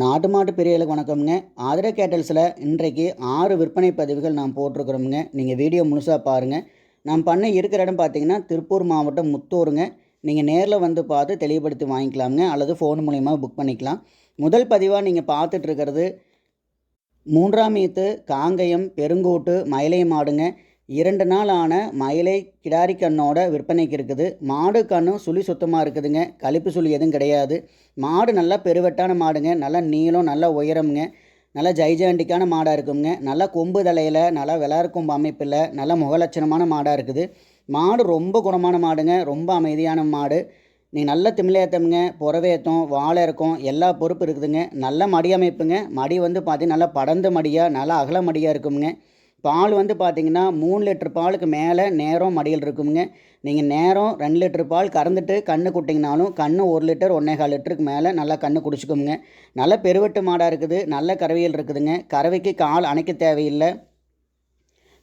நாட்டு மாட்டு பெரியலுக்கு வணக்கம்ங்க. ஆதிர கேட்டல்ஸில் இன்றைக்கு ஆறு விற்பனை பதிவுகள் நான் போட்டிருக்கிறோமுங்க. நீங்கள் வீடியோ முழுசாக பாருங்கள் நான் பண்ண இருக்கிற இடம் பார்த்தீங்கன்னா திருப்பூர் மாவட்டம் முத்தூருங்க. நீங்கள் நேரில் வந்து பார்த்து தெளிவுபடுத்தி வாங்கிக்கலாமுங்க. அல்லது ஃபோன் மூலிமா புக் பண்ணிக்கலாம். முதல் பதிவாக நீங்கள் பார்த்துட்ருக்கிறது மூன்றாம் ஈத்து காங்கயம் பெருங்கூட்டு மயிலை மாடுங்க. இரண்டு நாள் ஆன மயிலை கிடாரி கண்ணோட விற்பனைக்கு இருக்குது. மாடு கண்ணும் சுழி சுத்தமாக இருக்குதுங்க. கழிப்பு சுழி எதுவும் கிடையாது. மாடு நல்லா பெருவெட்டான மாடுங்க. நல்லா நீளம் நல்லா உயரம்ங்க. நல்லா ஜைஜாண்டிக்கான மாடாக இருக்குங்க. நல்லா கொம்பு தலையில் நல்லா விளாறு அமைப்பில் நல்லா முகலட்சணமான மாடாக இருக்குது. மாடு ரொம்ப குணமான மாடுங்க. ரொம்ப அமைதியான மாடு. நீங்கள் நல்ல திமிலேத்தமுங்க. புறவேத்தம் வாழை இருக்கும் எல்லா பொறுப்பு இருக்குதுங்க. நல்ல மடி அமைப்புங்க மடி வந்து பார்த்தீங்கன்னா நல்லா படர்ந்த மடியாக நல்லா அகல மடியாக இருக்குங்க பால் வந்து பார்த்தீங்கன்னா மூணு லிட்டர் பாலுக்கு மேலே நேரம் மடியில் இருக்குங்க. நீங்கள் நேரம் ரெண்டு லிட்டர் பால் கறந்துட்டு கன்று குட்டிங்கனாலும் கன்று ஒரு லிட்டர் ஒன்றேகால் லிட்டருக்கு மேலே நல்லா கன்று குடிச்சிக்கோங்க. நல்ல பெருவெட்டு மாடாக இருக்குது நல்ல கறவையில் இருக்குதுங்க. கறவைக்கு கால் அணைக்க தேவையில்லை.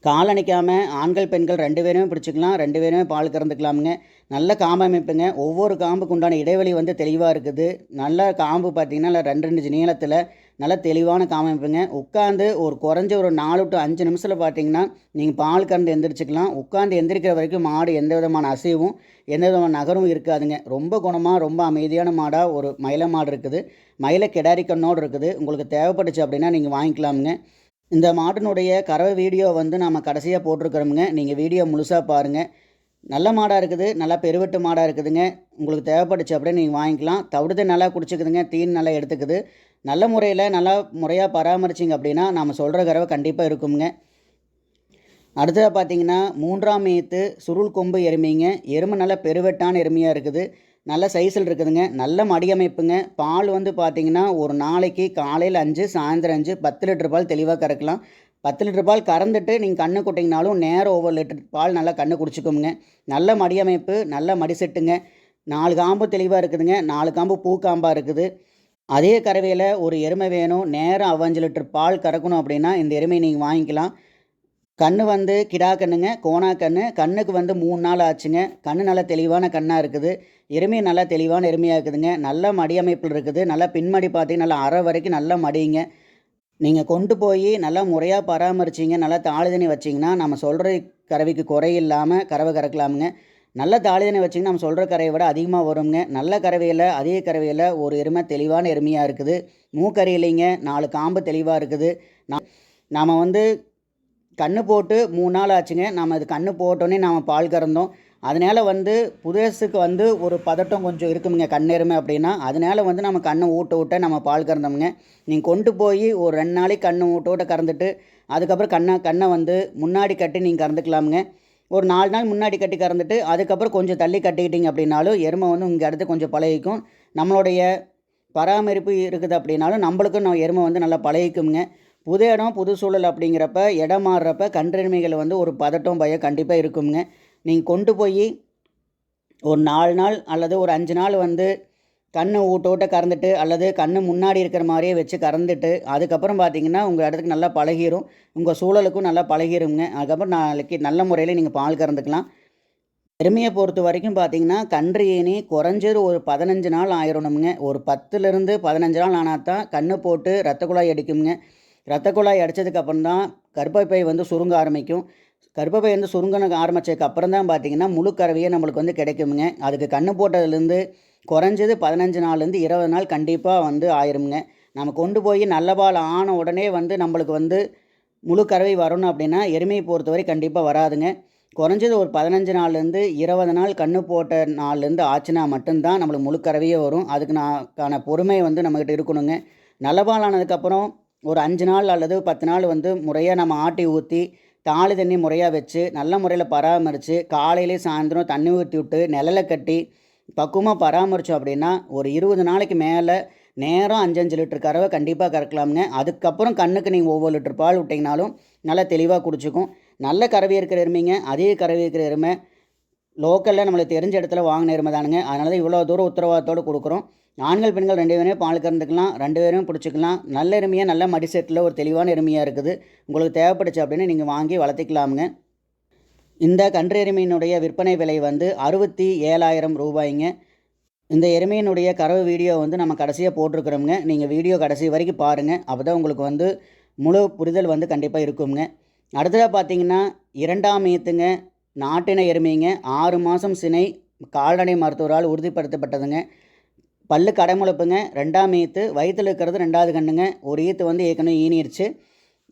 கால் அணைக்காமல் ஆண்கள் பெண்கள் ரெண்டு பேருமே பிடிச்சிக்கலாம் ரெண்டு பேருமே பால் கறந்துக்கலாமுங்க. நல்ல காம்பு அமைப்புங்க. ஒவ்வொரு காம்புக்கு உண்டான இடைவெளி வந்து தெளிவாக இருக்குது. நல்ல காம்பு பார்த்திங்கன்னா ரெண்டு ரெண்டு நீளத்தில் நல்ல தெளிவான காம்பு அமைப்புங்க. உட்காந்து ஒரு குறைஞ்ச ஒரு நாலு டு அஞ்சு நிமிஷத்தில் பார்த்தீங்கன்னா நீங்கள் பால் கறந்து எந்திரிச்சிக்கலாம். உட்காந்து எந்திரிக்கிற வரைக்கும் மாடு எந்த விதமான அசைவும் எந்த விதமான நகரும் இருக்காதுங்க. ரொம்ப குணமாக ரொம்ப அமைதியான மாடாக ஒரு மயில மாடு இருக்குது. மயில கிடாரி கண்ணோடு இருக்குது. உங்களுக்கு தேவைப்பட்டுச்சு அப்படின்னா நீங்கள் வாங்கிக்கலாமுங்க. இந்த மாட்டினுடைய கறவை வீடியோ வந்து நாம் கடைசியாக போட்டிருக்கிறோமுங்க. நீங்கள் வீடியோ முழுசாக பாருங்கள் நல்ல மாடாக இருக்குது. நல்லா பெருவெட்டு மாடாக இருக்குதுங்க. உங்களுக்கு தேவைப்படுச்சு அப்படியே நீங்கள் வாங்கிக்கலாம். தவிடுத்து நல்லா குடிச்சிக்குதுங்க. தீன் நல்லா எடுத்துக்குது. நல்ல முறையில் நல்லா முறையாக பராமரிச்சிங்க அப்படின்னா நாம் சொல்கிற கறவை கண்டிப்பாக இருக்குங்க அடுத்ததாக பார்த்தீங்கன்னா மூன்றாம் மேத்து சுருள் கொம்பு எருமைங்க. எருமை நல்லா பெருவெட்டான எருமையாக இருக்குது. நல்ல சைஸில் இருக்குதுங்க. நல்ல மடியமைப்புங்க பால் வந்து பார்த்தீங்கன்னா ஒரு நாளைக்கு காலையில் அஞ்சு சாயந்தரம் அஞ்சு பத்து லிட்டர் பால் தெளிவாக கறக்கலாம். பத்து லிட்டர் பால் கறந்துட்டு நீங்கள் கண்ணு கொட்டிங்கனாலும் நேரம் ஒவ்வொரு லிட்டர் பால் நல்லா கண்ணு குடிச்சிக்கோங்க. நல்ல மடியமைப்பு நல்ல மடி செட்டுங்க. நாலு காம்பு தெளிவாக இருக்குதுங்க. நாலு காம்பு பூ காம்பாக இருக்குது. அதே கறவையில் ஒரு எருமை வேணும். நேரம் அவஞ்சு லிட்டர் பால் கறக்கணும் அப்படின்னா இந்த எருமையை நீங்கள் வாங்கிக்கலாம். கண்ணு வந்து கிடா கண்ணுங்க கோணா கண்ணு. கண்ணுக்கு வந்து மூணு நாள் ஆச்சுங்க. கண்ணு நல்லா தெளிவான கண்ணாக இருக்குது. எருமை நல்லா தெளிவான எருமையாக இருக்குதுங்க. நல்ல மடி அமைப்பில் இருக்குது. நல்லா பின்மடி பார்த்தீங்கன்னா நல்லா அரை வரைக்கும் நல்லா மடிங்க. நீங்கள் கொண்டு போய் நல்லா முறையாக பராமரிச்சிங்க. நல்லா தாளிதனை வச்சிங்கன்னா நம்ம சொல்கிற கறவைக்கு குறை இல்லாமல் கறவை கறக்கலாமுங்க. நல்ல தாளிதனை வச்சிங்கன்னா நம்ம சொல்கிற கறவையை விட அதிகமாக வருங்க. நல்ல கறவையில் அதிக கறவையில் ஒரு எருமை தெளிவான எருமையாக இருக்குது. மூக்கறி இல்லைங்க நாலு காம்பு தெளிவாக இருக்குது. நாம் வந்து கன்று போட்டு மூணு நாள் ஆச்சுங்க. நம்ம அது கன்று போட்டோன்னே நாம் பால் கறந்தோம். அதனால் வந்து புதுசுக்கு வந்து ஒரு பதட்டம் கொஞ்சம் இருக்குமுங்க கண்ணெருமை அப்படின்னா. அதனால் வந்து நம்ம கண்ணை ஊட்ட ஊட்ட நம்ம பால் கறந்தோமுங்க. நீங்கள் கொண்டு போய் ஒரு ரெண்டு நாளைக்கு கண்ணை ஊட்ட ஊட்ட கறந்துட்டு அதுக்கப்புறம் கண்ணை கண்ணை வந்து முன்னாடி கட்டி நீங்கள் கறந்துக்கலாமுங்க. ஒரு நாலு நாள் முன்னாடி கட்டி கறந்துட்டு அதுக்கப்புறம் கொஞ்சம் தள்ளி கட்டிக்கிட்டீங்க அப்படின்னாலும் எருமை வந்து உங்கள் இடத்து கொஞ்சம் பழகிக்கும். நம்மளுடைய பராமரிப்பு இருக்குது அப்படின்னாலும் நம்மளுக்கும் நம்ம எருமை வந்து நல்லா பழகிக்குங்க புது இடம் புது சூழல் அப்படிங்கிறப்ப இடம் மாறுறப்ப கன்றெருமைகள் வந்து ஒரு பதட்டம் பயம் கண்டிப்பாக இருக்குங்க நீங்கள் கொண்டு போய் ஒரு நாலு நாள் அல்லது ஒரு அஞ்சு நாள் வந்து கண்ணை ஊட்டோட்ட கறந்துட்டு அல்லது கண்ணு முன்னாடி இருக்கிற மாதிரியே வச்சு கறந்துட்டு அதுக்கப்புறம் பார்த்தீங்கன்னா உங்கள் இடத்துக்கு நல்லா பழகிரும். உங்கள் சூழலுக்கும் நல்லா பழகிருங்க அதுக்கப்புறம் நாளைக்கு நல்ல முறையில் நீங்கள் பால் கறந்துக்கலாம். எருமையை பொறுத்த வரைக்கும் பார்த்தீங்கன்னா கன்று ஏனி குறைஞ்சது ஒரு பதினஞ்சு நாள் ஆயிரணுங்க ஒரு பத்துலேருந்து பதினஞ்சு நாள் ஆனால் தான் கண்ணு போட்டு ரத்த குழாய் அடிக்குங்க ரத்த குழாய் அடித்ததுக்கப்புறம் தான் கர்ப்பப்பை வந்து சுருங்க ஆரம்பிக்கும். கர்ப்பப்பை வந்து சுருங்கன ஆரம்பித்ததுக்கு அப்புறம் தான் பார்த்தீங்கன்னா முழு கறவையே நம்மளுக்கு வந்து கிடைக்குமுங்க. அதுக்கு கண்ணு போட்டதுலேருந்து குறைஞ்சது பதினஞ்சு நாள்லேருந்து இருபது நாள் கண்டிப்பாக வந்து ஆயிருமுங்க. நம்ம கொண்டு போய் நல்ல பால் ஆன உடனே வந்து நம்மளுக்கு வந்து முழு கறவை வரணும் அப்படின்னா எருமையை பொறுத்தவரை கண்டிப்பாக வராதுங்க. குறைஞ்சது ஒரு பதினஞ்சு நாள்லேருந்து இருபது நாள் கண்ணு போட்ட நாள்லேருந்து ஆச்சுன்னா மட்டும்தான் நம்மளுக்கு முழுக்கறவையே வரும். அதுக்கு நான் பொறுமை வந்து நம்மக்கிட்ட இருக்கணுங்க. நல்ல பால் ஆனதுக்கப்புறம் ஒரு அஞ்சு நாள் அல்லது பத்து நாள் வந்து முறையாக நம்ம ஆட்டி ஊற்றி தாளி தண்ணி முறையாக வச்சு நல்ல முறையில் பராமரித்து காலையிலே சாயந்தரம் தண்ணி ஊற்றி விட்டு நிழலை கட்டி பக்குவமாக பராமரித்தோம் அப்படின்னா ஒரு இருபது நாளைக்கு மேலே நேரம் அஞ்சஞ்சு லிட்டர் கறவை கண்டிப்பாக கறக்கலாம்னு அதுக்கப்புறம் கண்ணுக்கு நீங்கள் ஒவ்வொரு லிட்டர் பால் விட்டிங்கனாலும் நல்லா தெளிவாக குடிச்சிக்கும். நல்ல கறவை இருக்கிற எருமைங்க. அதிக கறவை இருக்கிற எருமை லோக்கலில் நம்மளுக்கு தெரிஞ்ச இடத்துல வாங்கின எருமை தானுங்க. அதனால தான் இவ்வளோ தூரம் உத்தரவாதத்தோடு கொடுக்குறோம். ஆண்கள் பெண்கள் ரெண்டு பேருமே பால் கறந்துக்கலாம் ரெண்டு பேரும் பிடிச்சிக்கலாம். நல்ல எருமையாக நல்ல மடி செட்டில் ஒரு தெளிவான எருமையாக இருக்குது. உங்களுக்கு தேவைப்படுச்சு அப்படின்னு நீங்கள் வாங்கி வளர்த்திக்கலாமுங்க. இந்த கன்று எருமையினுடைய விற்பனை விலை வந்து அறுபத்தி ஏழாயிரம் ரூபாய்ங்க. இந்த எருமையினுடைய கறவு வீடியோ வந்து நம்ம கடைசியாக போட்டிருக்கிறோங்க நீங்கள் வீடியோ கடைசி வரைக்கும் பாருங்கள் அப்போ தான் உங்களுக்கு வந்து முழு புரிதல் வந்து கண்டிப்பாக இருக்குங்க அடுத்ததாக பார்த்தீங்கன்னா இரண்டாம் ஈத்துங்க நாட்டின எருமைங்க. ஆறு மாதம் சினை கால்நடை மருத்துவரால் உறுதிப்படுத்தப்பட்டதுங்க. பல்லு கடமுழப்புங்க. ரெண்டாம் ஈத்து வயிற்றில் இருக்கிறது ரெண்டாவது கண்ணுங்க. ஒரு ஈத்து வந்து ஏற்கனவே ஈனிருச்சு.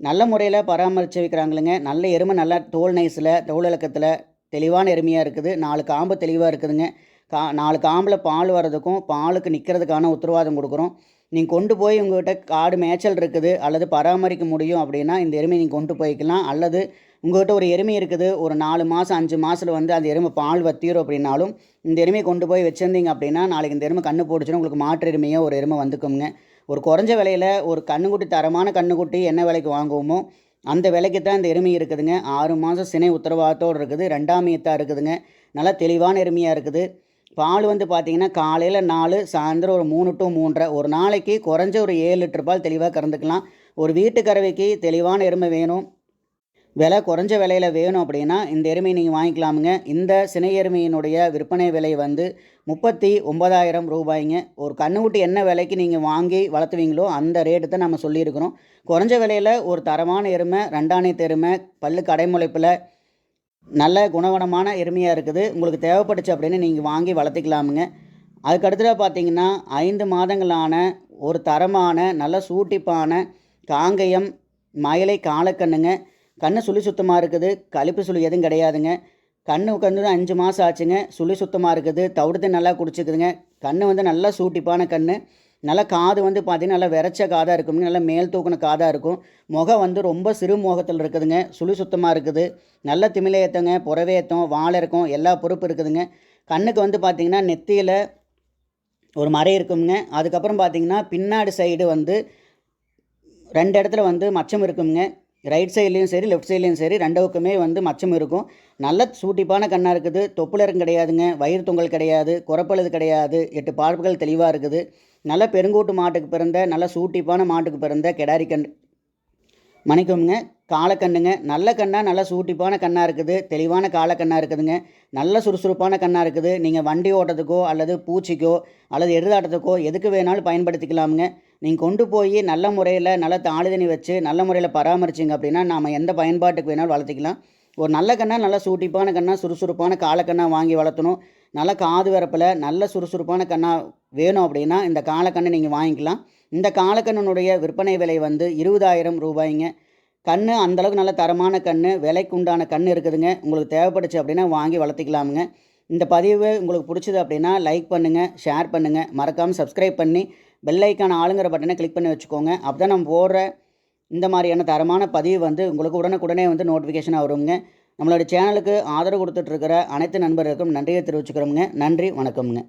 நல்ல முறையில் பராமரித்து வைக்கிறாங்களுங்க. நல்ல எருமை நல்லா தோல் நைஸில் தோல் இலக்கத்தில் தெளிவான எருமையாக இருக்குது. நாலு காம்பு தெளிவாக இருக்குதுங்க. கா நாலு காம்பில் பால் வர்றதுக்கும் பாலுக்கு நிற்கிறதுக்கான உத்தரவாதம் கொடுக்குறோம். நீங்கள் கொண்டு போய் உங்கள்கிட்ட காடு மேய்ச்சல் இருக்குது அல்லது பராமரிக்க முடியும் அப்படின்னா இந்த எருமையை நீங்கள் கொண்டு போய்க்கலாம். அல்லது உங்கள்கிட்ட ஒரு எருமை இருக்குது ஒரு நாலு மாதம் அஞ்சு மாதத்தில் வந்து அந்த எருமை பால் வத்திரும் அப்படின்னாலும் இந்த எருமையை கொண்டு போய் வச்சுருந்தீங்க அப்படின்னா நாளைக்கு இந்த எருமை கண்ணு போட்டுச்சுன்னா உங்களுக்கு மாற்று எருமையோ ஒரு எருமை வந்துக்குங்க. ஒரு குறைஞ்ச விலையில் ஒரு கண்ணுக்குட்டி தரமான கண்ணுக்குட்டி என்ன விலைக்கு வாங்குவோமோ அந்த விலைக்கு தான் இந்த எருமை இருக்குதுங்க. ஆறு மாதம் சினை உத்தரவாதத்தோடு இருக்குது ரெண்டாம் ஈத்தாக இருக்குதுங்க. நல்லா தெளிவான எருமையாக இருக்குது. பால் வந்து பார்த்திங்கன்னா காலையில் நாலு சாயந்தரம் ஒரு மூணு டு மூன்றரை. ஒரு நாளைக்கு குறைஞ்ச ஒரு ஏழு லிட்டர் பால் தெளிவாக கறந்துக்கலாம். ஒரு வீட்டு கறவைக்கு தெளிவான எருமை வேணும். விலை குறைஞ்ச விலையில் வேணும் அப்படின்னா இந்த எருமையை நீங்கள் வாங்கிக்கலாமுங்க. இந்த சினை எருமையினுடைய விற்பனை விலை வந்து முப்பத்தி ஒன்பதாயிரம் ரூபாய்ங்க. ஒரு கண்ணுக்குட்டி என்ன விலைக்கு நீங்கள் வாங்கி வளர்த்துவீங்களோ அந்த ரேட்டு தான் நம்ம சொல்லியிருக்கிறோம். குறைஞ்ச விலையில் ஒரு தரமான எருமை ரெண்டாணையத்து எருமை பல்லு கடைமுளைப்பில் நல்ல குணவனமான எருமையாக இருக்குது. உங்களுக்கு தேவைப்பட்டுச்சு அப்படின்னு நீங்கள் வாங்கி வளர்த்திக்கலாமுங்க. அதுக்கடுத்ததாக பார்த்தீங்கன்னா ஐந்து மாதங்களான ஒரு தரமான நல்ல சூட்டிப்பான காங்கயம் மயிலை காலக்கண்ணுங்க. கண்ணு சுழி சுத்தமாக இருக்குது. கழிப்பு சுழி எதுவும் கிடையாதுங்க. கண்ணு வந்து அஞ்சு மாதம் ஆச்சுங்க. சுழி சுத்தமாக இருக்குது. தவிடுத்து நல்லா குடிச்சிக்குதுங்க. கண்ணு வந்து நல்லா சூட்டிப்பான கண்ணு. நல்லா காது வந்து பார்த்திங்கன்னா நல்லா விரைச்ச காதாக இருக்கும். நல்லா மேல் தூக்கின காதாக இருக்கும். முகம் வந்து ரொம்ப சிறு முகத்தில் இருக்குதுங்க. சுழி சுத்தமாக இருக்குது. நல்ல திமிலேத்தங்க புறவேத்தம் வாழை இருக்கும் எல்லா பொறுப்பு இருக்குதுங்க. கண்ணுக்கு வந்து பார்த்திங்கன்னா நெத்தியில் ஒரு மறை இருக்குங்க அதுக்கப்புறம் பார்த்திங்கன்னா பின்னாடி சைடு வந்து ரெண்டு இடத்துல வந்து மச்சம் இருக்குங்க ரைட் சைட்லேயும் சரி லெஃப்ட் சைட்லேயும் சரி ரெண்டுக்குமே வந்து மச்சம் இருக்கும். நல்ல சூட்டிப்பான கண்ணாக இருக்குது. தொப்புலரும் கிடையாதுங்க. வயிறு தொங்கல் கிடையாது. குறப்பழுது கிடையாது. எட்டு பார்ப்புகள் தெளிவாக இருக்குது. நல்ல பெருங்கூட்டு மாட்டுக்கு பிறந்த நல்ல சூட்டிப்பான மாட்டுக்கு பிறந்த கெடாரி கண் மணிக்கோங்க காலக்கண்ணுங்க நல்ல கண்ணாக நல்ல சூட்டிப்பான கண்ணாக இருக்குது. தெளிவான காலக்கண்ணாக இருக்குதுங்க. நல்ல சுறுசுறுப்பான கண்ணாக இருக்குது. நீங்கள் வண்டி ஓட்டத்துக்கோ அல்லது பூச்சிக்கோ அல்லது எருதாட்டத்துக்கோ எதுக்கு வேணாலும் பயன்படுத்திக்கலாமுங்க. நீங்கள் கொண்டு போய் நல்ல முறையில் நல்ல தாளுதணி வச்சு நல்ல முறையில் பராமரிச்சிங்க அப்படின்னா நாம் எந்த பயன்பாட்டுக்கு வேணாலும் வளர்த்திக்கலாம். ஒரு நல்ல கண்ணாக நல்ல சூட்டிப்பான கண்ணாக சுறுசுறுப்பான காலக்கண்ணாக வாங்கி வளர்த்தணும். நல்ல காது வரப்பில் நல்ல சுறுசுறுப்பான கண்ணாக வேணும் அப்படின்னா இந்த காலக்கண்ணை நீங்கள் வாங்கிக்கலாம். இந்த காலக்கண்ணனுடைய விற்பனை விலை வந்து இருபதாயிரம் ரூபாய்ங்க. கண் அந்தளவுக்கு நல்ல தரமான கண் விலைக்கு உண்டான கண் இருக்குதுங்க. உங்களுக்கு தேவைப்படுச்சு அப்படின்னா வாங்கி வளர்த்திக்கலாமுங்க. இந்த பதிவு உங்களுக்கு பிடிச்சது அப்படின்னா லைக் பண்ணுங்கள் ஷேர் பண்ணுங்கள் மறக்காமல் சப்ஸ்கிரைப் பண்ணி பெல்லைக்கான ஆளுங்கிற பட்டனை கிளிக் பண்ணி வச்சுக்கோங்க. அப்போ தான் நம்ம போடுற இந்த மாதிரியான தரமான பதிவு வந்து உங்களுக்கு உடனுக்குடனே வந்து நோட்டிஃபிகேஷனாக வருங்க. நம்மளோட சேனலுக்கு ஆதரவு கொடுத்துட்ருக்கிற அனைத்து நண்பர்களுக்கும் நன்றியை தெரிவிச்சுக்கிறோங்க நன்றி வணக்கம்ங்க.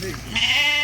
Sim. É.